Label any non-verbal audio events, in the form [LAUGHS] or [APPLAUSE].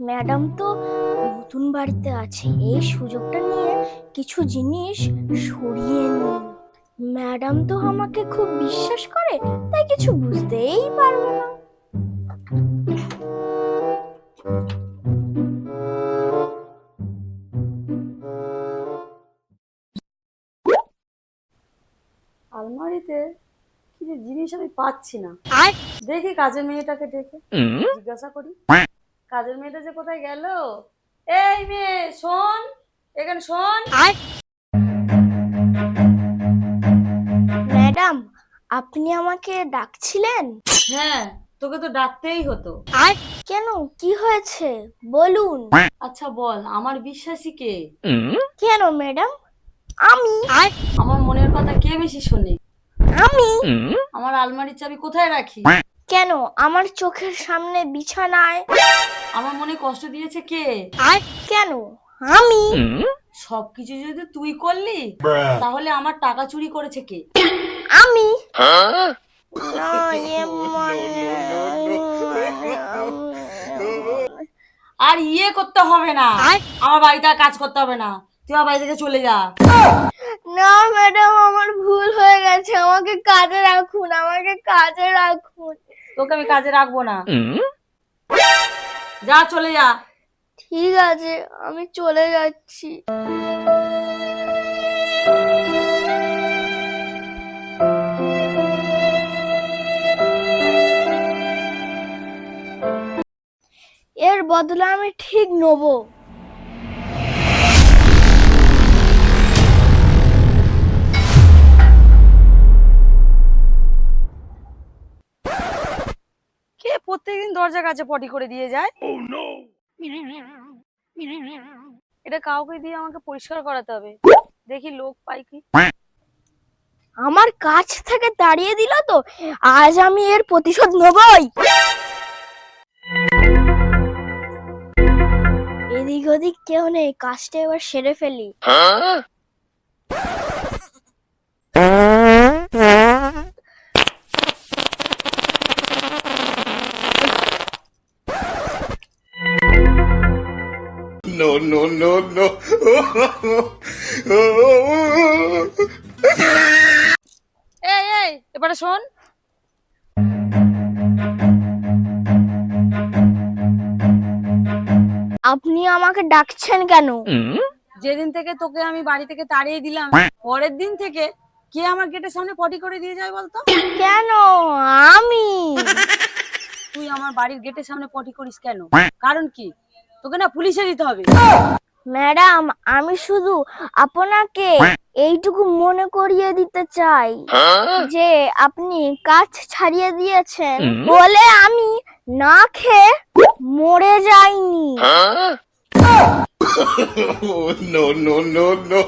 Madam তো নতুন বাড়িতে আছে। এই সুযোগটা নিয়ে কিছু জিনিস সরিয়ে নিই ম্যাডাম তো আমাকে খুব বিশ্বাস করে তাই কিছু বুঝতেই পারবে না। আলমারিতে কি যে জিনিস আমি পাচ্ছি না। দেখি কাজের মেয়েটাকে ডেকে জিজ্ঞাসা করি। কাজের মেয়েটা যে কোথায় গেল? এই মেয়ে শোন এখানে শোন। ম্যাডাম আপনি আমাকে ডাকছিলেন? হ্যাঁ তোকে তো ডাকতেই হতো। আর কেন? কি হয়েছে? বলুন। আচ্ছা বল আমার বিশ্বাসী কে? কেন ম্যাডাম? আমি। আমার মনের কথা কে বেশি শোনে? আমি। আমার আলমারির চাবি কোথায় রাখি? কেন? আমার চোখের সামনে বিছানায় আমার মনে কষ্ট দিয়েছে কে? আর কেন? আমি। সবকিছু যদি তুই করলি তাহলে আমার টাকা চুরি করেছে কে? আমি? না, ইয়ে মানে- আর ইয়ে করতে হবে না। আমার বাড়িতে আর কাজ করতে হবে না। তুই আমার বাড়ি থেকে চলে যা না ম্যাডাম আমার ভুল হয়ে গেছে আমাকে কাজে রাখুন আমাকে কাজে রাখুন তোকে আমি কাজে রাখব না। যা চলে যা। ঠিক আছে আমি চলে যাচ্ছি। এর বদলে আমি ঠিক নেব। প্রত্যেকদিন দরজা কাছে পটি করে দিয়ে যায়। এটা কাউকে দিয়ে আমাকে পরিষ্কার করাতে হবে। দেখি লোক পাই কি। আমার কাছ থেকে দাঁড়িয়ে দিল তো আজ আমি এর প্রতিশোধ নেবই। এদিক ওদিক কেউ নেই কাজটা এবার সেরে ফেলি। No, no, no, no. এই এই এবারে শোন। আপনি আমাকে ডাকছেন কেন? যেদিন থেকে তোকে আমি বাড়ি থেকে তাড়িয়ে দিলাম পরের দিন থেকে কে আমার গেটের সামনে পটি করে দিয়ে যায় বলতো? কেন? আমি? তুই আমার বাড়ির গেটের সামনে পটি করিস কেন? [LAUGHS] কারণ কি? তোকে না পুলিশে দিতে হবে ম্যাডাম আমি শুধু আপনাকে এইটুকু মনে করিয়ে দিতে চাই যে আপনি কাজ ছাড়িয়ে দিয়েছেন বলে আমি না খেয়ে মরে যাইনি Oh, no, no, no, no.